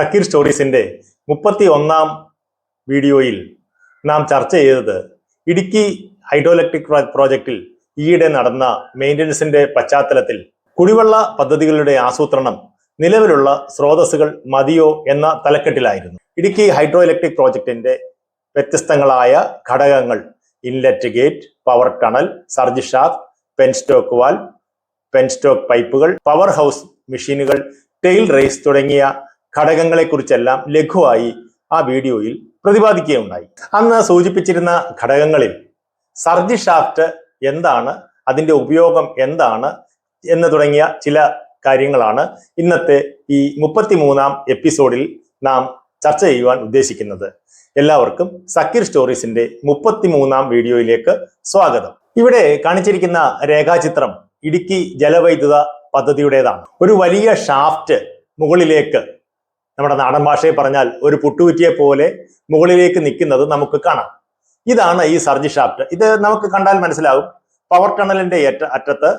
സക്കീർ സ്റ്റോറീസിന്റെ മുപ്പത്തി ഒന്നാം വീഡിയോയിൽ നാം ചർച്ച ചെയ്തത് ഇടുക്കി ഹൈഡ്രോ ഇലക്ട്രിക് പ്രോജക്റ്റിൽ ഈയിടെ നടന്ന മെയിന്റനൻസിന്റെ പശ്ചാത്തലത്തിൽ കുടിവെള്ള പദ്ധതികളുടെ ആസൂത്രണം നിലവിലുള്ള സ്രോതസ്സുകൾ മതിയോ എന്ന തലക്കെട്ടിലായിരുന്നു. ഇടുക്കി ഹൈഡ്രോ ഇലക്ട്രിക് പ്രോജക്റ്റിന്റെ വ്യത്യസ്തങ്ങളായ ഘടകങ്ങൾ inlet gate power tunnel surge shaft penstock വാൽ പെൻസ്റ്റോക്ക് പൈപ്പുകൾ പവർ ഹൗസ് മെഷീനുകൾ ടെയിൽ റേസ് തുടങ്ങിയ ഘടകങ്ങളെക്കുറിച്ചെല്ലാം ലഘുവായി ആ വീഡിയോയിൽ പ്രതിപാദിക്കുകയുണ്ടായി. അന്ന് സൂചിപ്പിച്ചിരുന്ന ഘടകങ്ങളിൽ സർജി ഷാഫ്റ്റ് എന്താണ് അതിന്റെ ഉപയോഗം എന്താണ് എന്ന് തുടങ്ങിയ ചില കാര്യങ്ങളാണ് ഇന്നത്തെ ഈ മുപ്പത്തിമൂന്നാം എപ്പിസോഡിൽ നാം ചർച്ച ചെയ്യുവാൻ ഉദ്ദേശിക്കുന്നത്. എല്ലാവർക്കും സക്കീർ സ്റ്റോറീസിന്റെ മുപ്പത്തിമൂന്നാം വീഡിയോയിലേക്ക് സ്വാഗതം. ഇവിടെ കാണിച്ചിരിക്കുന്ന രേഖാചിത്രം ഇടുക്കി ജലവൈദ്യുത പദ്ധതിയുടേതാണ്. ഒരു വലിയ ഷാഫ്റ്റ് മുകളിലേക്ക് നമ്മുടെ നാടൻ ഭാഷയിൽ പറഞ്ഞാൽ ഒരു പുട്ടുകുറ്റിയെ പോലെ മുകളിലേക്ക് നിൽക്കുന്നത് നമുക്ക് കാണാം. ഇതാണ് ഈ സർജി ഷാഫ്റ്റ് ഇത് നമുക്ക് കണ്ടാൽ മനസ്സിലാവും. പവർ ടണലിന്റെ അറ്റത്ത്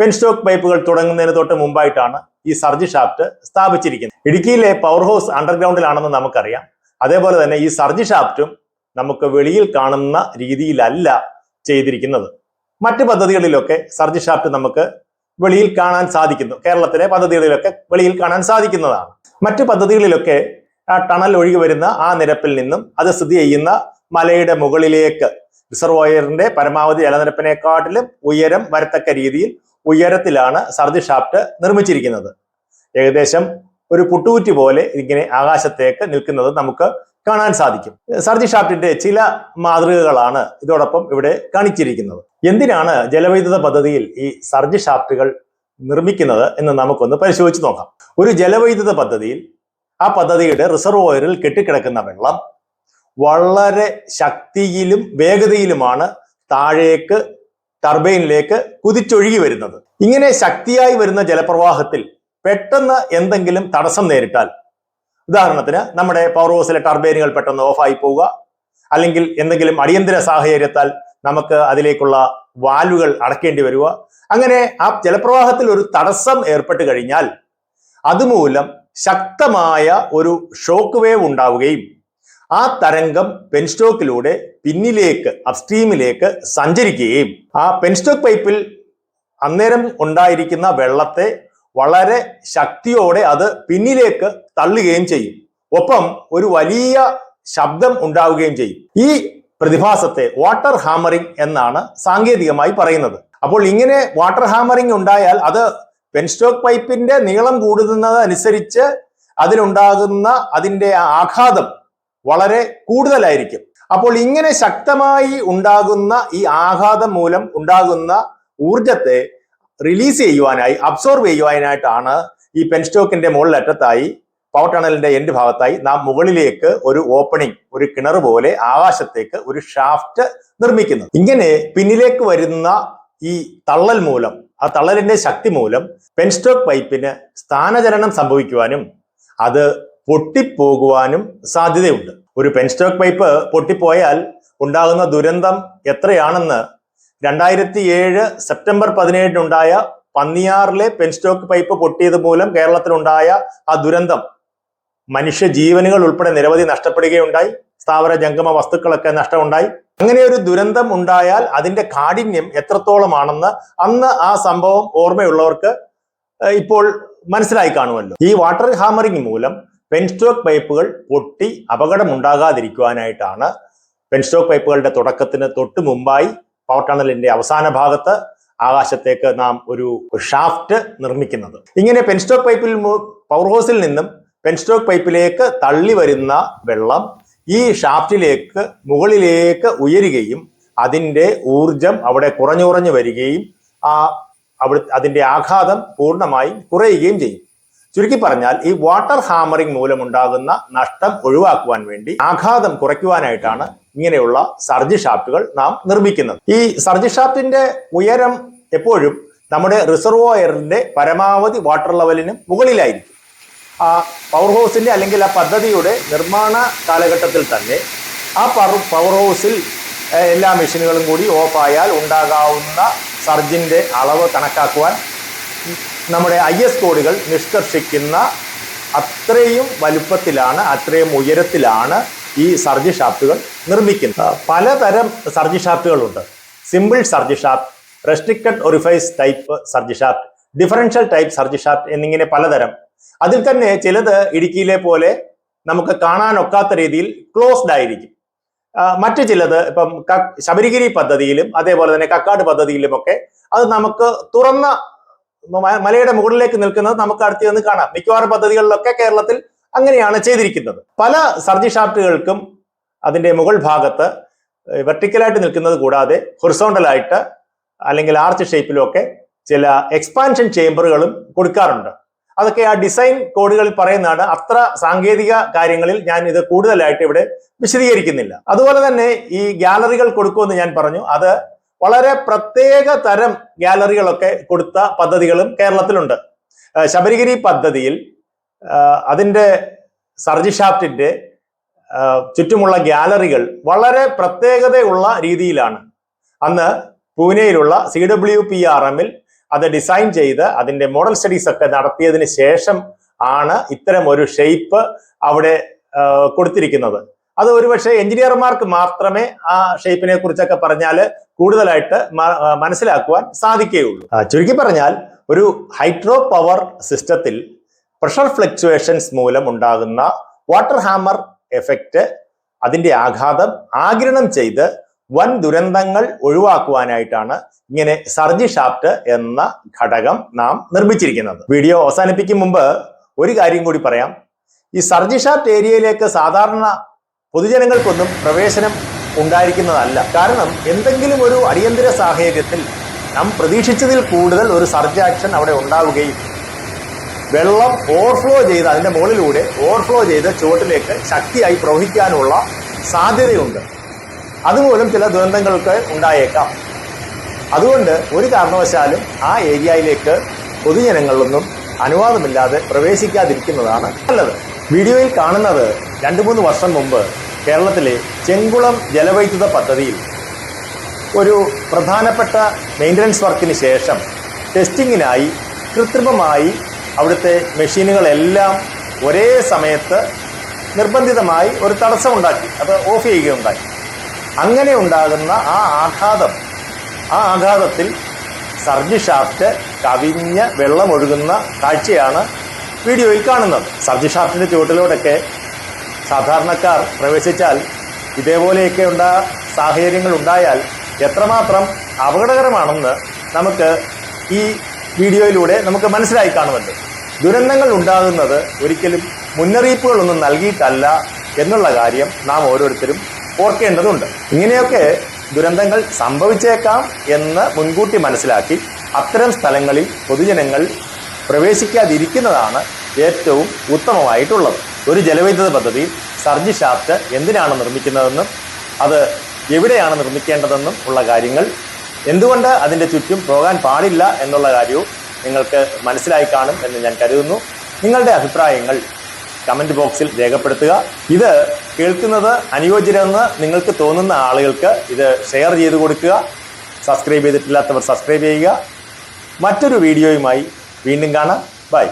പെൻസ്റ്റോക്ക് പൈപ്പുകൾ തുടങ്ങുന്നതിന് തൊട്ട് മുമ്പായിട്ടാണ് ഈ സർജി ഷാഫ്റ്റ് സ്ഥാപിച്ചിരിക്കുന്നത്. ഇടുക്കിയിലെ പവർ ഹൗസ് അണ്ടർഗ്രൗണ്ടിലാണെന്ന് നമുക്കറിയാം. അതേപോലെ തന്നെ ഈ സർജി ഷാഫ്റ്റും നമുക്ക് വെളിയിൽ കാണുന്ന രീതിയിലല്ല ചെയ്തിരിക്കുന്നത്. മറ്റ് പദ്ധതികളിലൊക്കെ സർജി ഷാഫ്റ്റ് നമുക്ക് വെളിയിൽ കാണാൻ സാധിക്കുന്നു. കേരളത്തിലെ പദ്ധതികളിലൊക്കെ വെളിയിൽ കാണാൻ സാധിക്കുന്നതാണ്. മറ്റു പദ്ധതികളിലൊക്കെ ആ ടണൽ ഒഴുകി വരുന്ന ആ നിരപ്പിൽ നിന്നും അത് സ്ഥിതി ചെയ്യുന്ന മലയുടെ മുകളിലേക്ക് റിസർവോയറിന്റെ പരമാവധി ജലനിരപ്പിനെക്കാട്ടിലും ഉയരം വരത്തക്ക രീതിയിൽ ഉയരത്തിലാണ് സർജി ഷാഫ്റ്റ് നിർമ്മിച്ചിരിക്കുന്നത്. ഏകദേശം ഒരു പുട്ടുകുറ്റി പോലെ ഇങ്ങനെ ആകാശത്തേക്ക് നിൽക്കുന്നത് നമുക്ക് കാണാൻ സാധിക്കും. സർജി ഷാഫ്റ്റിന്റെ ചില മാതൃകകളാണ് ഇതോടൊപ്പം ഇവിടെ കാണിച്ചിരിക്കുന്നത്. എന്തിനാണ് ജലവൈദ്യുത പദ്ധതിയിൽ ഈ സർജ് ഷാഫ്റ്റുകൾ നിർമ്മിക്കുന്നത് എന്ന് നമുക്കൊന്ന് പരിശോധിച്ച് നോക്കാം. ഒരു ജലവൈദ്യുത പദ്ധതിയിൽ ആ പദ്ധതിയുടെ റിസർവോയറിൽ കെട്ടിക്കിടക്കുന്ന വെള്ളം വളരെ ശക്തിയിലും വേഗതയിലുമാണ് താഴേക്ക് ടർബൈനിലേക്ക് കുതിച്ചൊഴുകി വരുന്നത്. ഇങ്ങനെ ശക്തിയായി വരുന്ന ജലപ്രവാഹത്തിൽ പെട്ടെന്ന് എന്തെങ്കിലും തടസ്സം നേരിട്ടാൽ ഉദാഹരണത്തിന് നമ്മുടെ പവർ ഹൗസിലെ ടർബൈനുകൾ പെട്ടെന്ന് ഓഫായി പോവുക അല്ലെങ്കിൽ എന്തെങ്കിലും അടിയന്തര സാഹചര്യത്താൽ നമുക്ക് അതിലേക്കുള്ള വാൽവുകൾ അടക്കേണ്ടി വരിക. അങ്ങനെ ആ ജലപ്രവാഹത്തിൽ ഒരു തടസ്സം ഏർപ്പെട്ട് കഴിഞ്ഞാൽ അതുമൂലം ശക്തമായ ഒരു ഷോക്ക് വേവ് ഉണ്ടാവുകയും ആ തരംഗം പെൻസ്റ്റോക്കിലൂടെ പിന്നിലേക്ക് അപ്സ്ട്രീമിലേക്ക് സഞ്ചരിക്കുകയും ആ പെൻസ്റ്റോക്ക് പൈപ്പിൽ അന്നേരം ഉണ്ടായിരിക്കുന്ന വെള്ളത്തെ വളരെ ശക്തിയോടെ അത് പിന്നിലേക്ക് തള്ളുകയും ചെയ്യും. ഒപ്പം ഒരു വലിയ ശബ്ദം ഉണ്ടാവുകയും ചെയ്യും. ഈ പ്രതിഭാസത്തെ വാട്ടർ ഹാമറിംഗ് എന്നാണ് സാങ്കേതികമായി പറയുന്നത്. അപ്പോൾ ഇങ്ങനെ വാട്ടർ ഹാമറിംഗ് ഉണ്ടായാൽ അത് പെൻസ്റ്റോക്ക് പൈപ്പിന്റെ നീളം കൂടുന്നത് അനുസരിച്ച് അതിലുണ്ടാകുന്ന അതിന്റെ ആഘാതം വളരെ കൂടുതലായിരിക്കും. അപ്പോൾ ഇങ്ങനെ ശക്തമായി ഉണ്ടാകുന്ന ഈ ആഘാതം മൂലം ഉണ്ടാകുന്ന ഊർജത്തെ റിലീസ് ചെയ്യുവാനായി അബ്സോർബ് ചെയ്യുവാനായിട്ടാണ് ഈ പെൻസ്റ്റോക്കിന്റെ മുകളിലറ്റത്തായി പവർ ടണലിന്റെ എൻഡ് ഭാഗത്തായി നാം മുകളിലേക്ക് ഒരു ഓപ്പണിംഗ് ഒരു കിണർ പോലെ ആകാശത്തേക്ക് ഒരു ഷാഫ്റ്റ് നിർമ്മിക്കുന്നു. ഇങ്ങനെ പിന്നിലേക്ക് വരുന്ന ഈ തള്ളൽ മൂലം ആ തള്ളലിന്റെ ശക്തി മൂലം പെൻസ്റ്റോക്ക് പൈപ്പിന് സ്ഥാനചലനം സംഭവിക്കുവാനും അത് പൊട്ടിപ്പോകുവാനും സാധ്യതയുണ്ട്. ഒരു പെൻസ്റ്റോക്ക് പൈപ്പ് പൊട്ടിപ്പോയാൽ ഉണ്ടാകുന്ന ദുരന്തം എത്രയാണെന്ന് രണ്ടായിരത്തി ഏഴ് സെപ്റ്റംബർ പതിനേഴിനുണ്ടായ പന്നിയാറിലെ പെൻസ്റ്റോക്ക് പൈപ്പ് പൊട്ടിയത് മൂലം കേരളത്തിലുണ്ടായ ആ ദുരന്തം മനുഷ്യ ജീവനുകൾ ഉൾപ്പെടെ നിരവധി നഷ്ടപ്പെടുകയുണ്ടായി. സ്ഥാവര ജംഗമ വസ്തുക്കളൊക്കെ നഷ്ടമുണ്ടായി. അങ്ങനെ ഒരു ദുരന്തം ഉണ്ടായാൽ അതിന്റെ കാഠിന്യം എത്രത്തോളമാണെന്ന് അന്ന് ആ സംഭവം ഓർമ്മയുള്ളവർക്ക് ഇപ്പോൾ മനസ്സിലായി കാണുമല്ലോ. ഈ വാട്ടർ ഹാമറിംഗ് മൂലം പെൻസ്റ്റോക്ക് പൈപ്പുകൾ പൊട്ടി അപകടമുണ്ടാകാതിരിക്കുവാനായിട്ടാണ് പെൻസ്റ്റോക്ക് പൈപ്പുകളുടെ തുടക്കത്തിന് തൊട്ട് മുമ്പായി പവർ ടണലിന്റെ അവസാന ഭാഗത്ത് ആകാശത്തേക്ക് നാം ഒരു ഷാഫ്റ്റ് നിർമ്മിക്കുന്നത്. ഇങ്ങനെ പെൻസ്റ്റോക്ക് പൈപ്പിൽ പവർ ഹൗസിൽ നിന്നും പെൻസ്റ്റോക്ക് പൈപ്പിലേക്ക് തള്ളി വരുന്ന വെള്ളം ഈ ഷാഫ്റ്റിലേക്ക് മുകളിലേക്ക് ഉയരുകയും അതിന്റെ ഊർജം അവിടെ കുറഞ്ഞു കുറഞ്ഞു വരികയും ആ അവിടെ അതിന്റെ ആഘാതം പൂർണമായും കുറയുകയും ചെയ്യും. ചുരുക്കി പറഞ്ഞാൽ ഈ വാട്ടർ ഹാമറിംഗ് മൂലമുണ്ടാകുന്ന നഷ്ടം ഒഴിവാക്കുവാൻ വേണ്ടി ആഘാതം കുറയ്ക്കുവാനായിട്ടാണ് ഇങ്ങനെയുള്ള സർജി ഷാഫ്റ്റുകൾ നാം നിർമ്മിക്കുന്നത്. ഈ സർജി ഷാഫ്റ്റിന്റെ ഉയരം എപ്പോഴും നമ്മുടെ റിസർവോയറിന്റെ പരമാവധി വാട്ടർ ലെവലിന് മുകളിലായിരിക്കും. ആ പവർ ഹൗസിന്റെ അല്ലെങ്കിൽ ആ പദ്ധതിയുടെ നിർമ്മാണ കാലഘട്ടത്തിൽ തന്നെ ആ പവർ ഹൗസിൽ എല്ലാ മെഷീനുകളും കൂടി ഓഫായാൽ ഉണ്ടാകാവുന്ന സർജിന്റെ അളവ് കണക്കാക്കുവാൻ നമ്മുടെ ഐ എസ് കോഡുകൾ നിഷ്കർഷിക്കുന്ന അത്രയും വലുപ്പത്തിലാണ് അത്രയും ഉയരത്തിലാണ് ഈ സർജി ഷാഫ്റ്റുകൾ നിർമ്മിക്കുന്നത്. പലതരം സർജി ഷാഫ്റ്റുകളുണ്ട് simple surge shaft restricted orifice type surge shaft differential type surge shaft എന്നിങ്ങനെ പലതരം അതിൽ തന്നെ ചിലത് ഇടുക്കിയിലെ പോലെ നമുക്ക് കാണാനൊക്കാത്ത രീതിയിൽ ക്ലോസ്ഡ് ആയിരിക്കും. മറ്റു ചിലത് ഇപ്പം ശബരിഗിരി പദ്ധതിയിലും അതേപോലെ തന്നെ കക്കാട് പദ്ധതിയിലുമൊക്കെ അത് നമുക്ക് തുറന്ന മലയുടെ മുകളിലേക്ക് നിൽക്കുന്നത് നമുക്ക് അടുത്ത് നിന്ന് കാണാം. മിക്കവാറും പദ്ധതികളിലൊക്കെ കേരളത്തിൽ അങ്ങനെയാണ് ചെയ്തിരിക്കുന്നത്. പല സർജി ഷാഫ്റ്റുകൾക്കും അതിന്റെ മുകൾ ഭാഗത്ത് വെർട്ടിക്കലായിട്ട് നിൽക്കുന്നത് കൂടാതെ ഹൊറിസോണ്ടലായിട്ട് അല്ലെങ്കിൽ ആർച്ച് ഷേപ്പിലും ഒക്കെ ചില എക്സ്പാൻഷൻ ചേംബറുകളും കൊടുക്കാറുണ്ട്. അതൊക്കെ ആ ഡിസൈൻ കോഡുകളിൽ പറയുന്നതാണ്. അത്ര സാങ്കേതിക കാര്യങ്ങളിൽ ഞാൻ ഇത് കൂടുതലായിട്ട് ഇവിടെ വിശദീകരിക്കുന്നില്ല. അതുപോലെ തന്നെ ഈ ഗാലറികൾ കൊടുക്കുമെന്ന് ഞാൻ പറഞ്ഞു. അത് വളരെ പ്രത്യേക തരം ഗാലറികളൊക്കെ കൊടുത്ത പദ്ധതികളും കേരളത്തിലുണ്ട്. ശബരിഗിരി പദ്ധതിയിൽ അതിന്റെ അതിന്റെ സർജി ഷാഫ്റ്റിന്റെ ചുറ്റുമുള്ള ഗാലറികൾ വളരെ പ്രത്യേകതയുള്ള രീതിയിലാണ്. അന്ന് പൂനെയിലുള്ള സി ഡബ്ല്യു പി ആർ എമ്മിൽ അത് ഡിസൈൻ ചെയ്ത് അതിന്റെ മോഡൽ സ്റ്റഡീസ് ഒക്കെ നടത്തിയതിന് ശേഷം ആണ് ഇത്തരം ഒരു ഷേപ്പ് അവിടെ കൊടുത്തിരിക്കുന്നത്. അത് ഒരുപക്ഷെ എഞ്ചിനീയർമാർക്ക് മാത്രമേ ആ ഷേപ്പിനെ കുറിച്ചൊക്കെ പറഞ്ഞാൽ കൂടുതലായിട്ട് മനസ്സിലാക്കുവാൻ സാധിക്കുകയുള്ളൂ. ചുരുക്കി പറഞ്ഞാൽ ഒരു ഹൈഡ്രോ പവർ സിസ്റ്റത്തിൽ പ്രഷർ ഫ്ലക്ച്വേഷൻസ് മൂലം ഉണ്ടാകുന്ന വാട്ടർ ഹാമർ എഫക്റ്റ് അതിന്റെ ആഘാതം ആഗിരണം ചെയ്ത് വൻ ദുരന്തങ്ങൾ ഒഴിവാക്കുവാനായിട്ടാണ് ഇങ്ങനെ സർജി ഷാഫ്റ്റ് എന്ന ഘടകം നാം നിർമ്മിച്ചിരിക്കുന്നത്. വീഡിയോ അവസാനിപ്പിക്കും മുമ്പ് ഒരു കാര്യം കൂടി പറയാം. ഈ സർജി ഷാഫ്റ്റ് ഏരിയയിലേക്ക് സാധാരണ പൊതുജനങ്ങൾക്കൊന്നും പ്രവേശനം ഉണ്ടായിരിക്കുന്നതല്ല. കാരണം എന്തെങ്കിലും ഒരു അടിയന്തര സാഹചര്യത്തിൽ നാം പ്രതീക്ഷിച്ചതിൽ കൂടുതൽ ഒരു സർജ് ആക്ഷൻ അവിടെ ഉണ്ടാവുകയും വെള്ളം ഓവർഫ്ലോ ചെയ്ത് അതിന്റെ മുകളിലൂടെ ഓവർഫ്ലോ ചെയ്ത് ചുവട്ടിലേക്ക് ശക്തിയായി പ്രവഹിക്കാനുള്ള സാധ്യതയുണ്ട്. അതുമൂലം ചില ദുരന്തങ്ങൾക്ക് ഉണ്ടായേക്കാം. അതുകൊണ്ട് ഒരു കാരണവശാലും ആ ഏരിയയിലേക്ക് പൊതുജനങ്ങളൊന്നും അനുവാദമില്ലാതെ പ്രവേശിക്കാതിരിക്കുന്നതാണ് നല്ലത്. വീഡിയോയിൽ കാണുന്നത് രണ്ട് മൂന്ന് വർഷം മുമ്പ് കേരളത്തിലെ ചെങ്കുളം ജലവൈദ്യുത പദ്ധതിയിൽ ഒരു പ്രധാനപ്പെട്ട മെയിന്റനൻസ് വർക്കിന് ശേഷം ടെസ്റ്റിങ്ങിനായി കൃത്രിമമായി അവിടുത്തെ മെഷീനുകളെല്ലാം ഒരേ സമയത്ത് നിർബന്ധിതമായി ഒരു തടസ്സമുണ്ടാക്കി. അത് ഓഫ് ചെയ്യുകയുണ്ടായി. അങ്ങനെ ഉണ്ടാകുന്ന ആ ആഘാതം. ആ ആഘാതത്തിൽ സർജി ഷാഫ്റ്റ് കവിഞ്ഞ വെള്ളമൊഴുകുന്ന കാഴ്ചയാണ് വീഡിയോയിൽ കാണുന്നത്. സർജി ഷാഫ്റ്റിന്റെ ചുവട്ടിലൂടെയൊക്കെ സാധാരണക്കാർ പ്രവേശിച്ചാൽ ഇതേപോലെയൊക്കെ ഉണ്ട സാഹചര്യങ്ങൾ ഉണ്ടായാൽ എത്രമാത്രം അപകടകരമാണെന്ന് നമുക്ക് ഈ വീഡിയോയിലൂടെ നമുക്ക് മനസ്സിലായി കാണുമല്ലോ ദുരന്തങ്ങൾ ഉണ്ടാകുന്നത് ഒരിക്കലും മുന്നറിയിപ്പുകളൊന്നും നൽകിയിട്ടല്ല എന്നുള്ള കാര്യം നാം ഓരോരുത്തരും ഓർക്കേണ്ടതുണ്ട് ഇങ്ങനെയൊക്കെ ദുരന്തങ്ങൾ സംഭവിച്ചേക്കാം എന്ന് മുൻകൂട്ടി മനസ്സിലാക്കി അത്തരം സ്ഥലങ്ങളിൽ പൊതുജനങ്ങൾ പ്രവേശിക്കാതിരിക്കുന്നതാണ് ഏറ്റവും ഉത്തമമായിട്ടുള്ളത്. ഒരു ജലവൈദ്യുത പദ്ധതി സർജി ഷാഫ്റ്റ് എന്തിനാണ് നിർമ്മിക്കുന്നതെന്നും അത് എവിടെയാണ് നിർമ്മിക്കേണ്ടതെന്നും ഉള്ള കാര്യങ്ങൾ എന്തുകൊണ്ട് അതിന്റെ ചുറ്റും പോകാൻ പാടില്ല എന്നുള്ള കാര്യവും നിങ്ങൾക്ക് മനസ്സിലായി കാണും എന്ന് ഞാൻ കരുതുന്നു. നിങ്ങളുടെ അഭിപ്രായങ്ങൾ കമന്റ് ബോക്സിൽ രേഖപ്പെടുത്തുക. ഇത് കേൾക്കുന്നത് അനുയോജ്യരെന്ന് നിങ്ങൾക്ക് തോന്നുന്ന ആളുകൾക്ക് ഇത് ഷെയർ ചെയ്ത് കൊടുക്കുക. സബ്സ്ക്രൈബ് ചെയ്തിട്ടില്ലാത്തവർ സബ്സ്ക്രൈബ് ചെയ്യുക. മറ്റൊരു വീഡിയോയുമായി വീണ്ടും കാണാം. ബൈ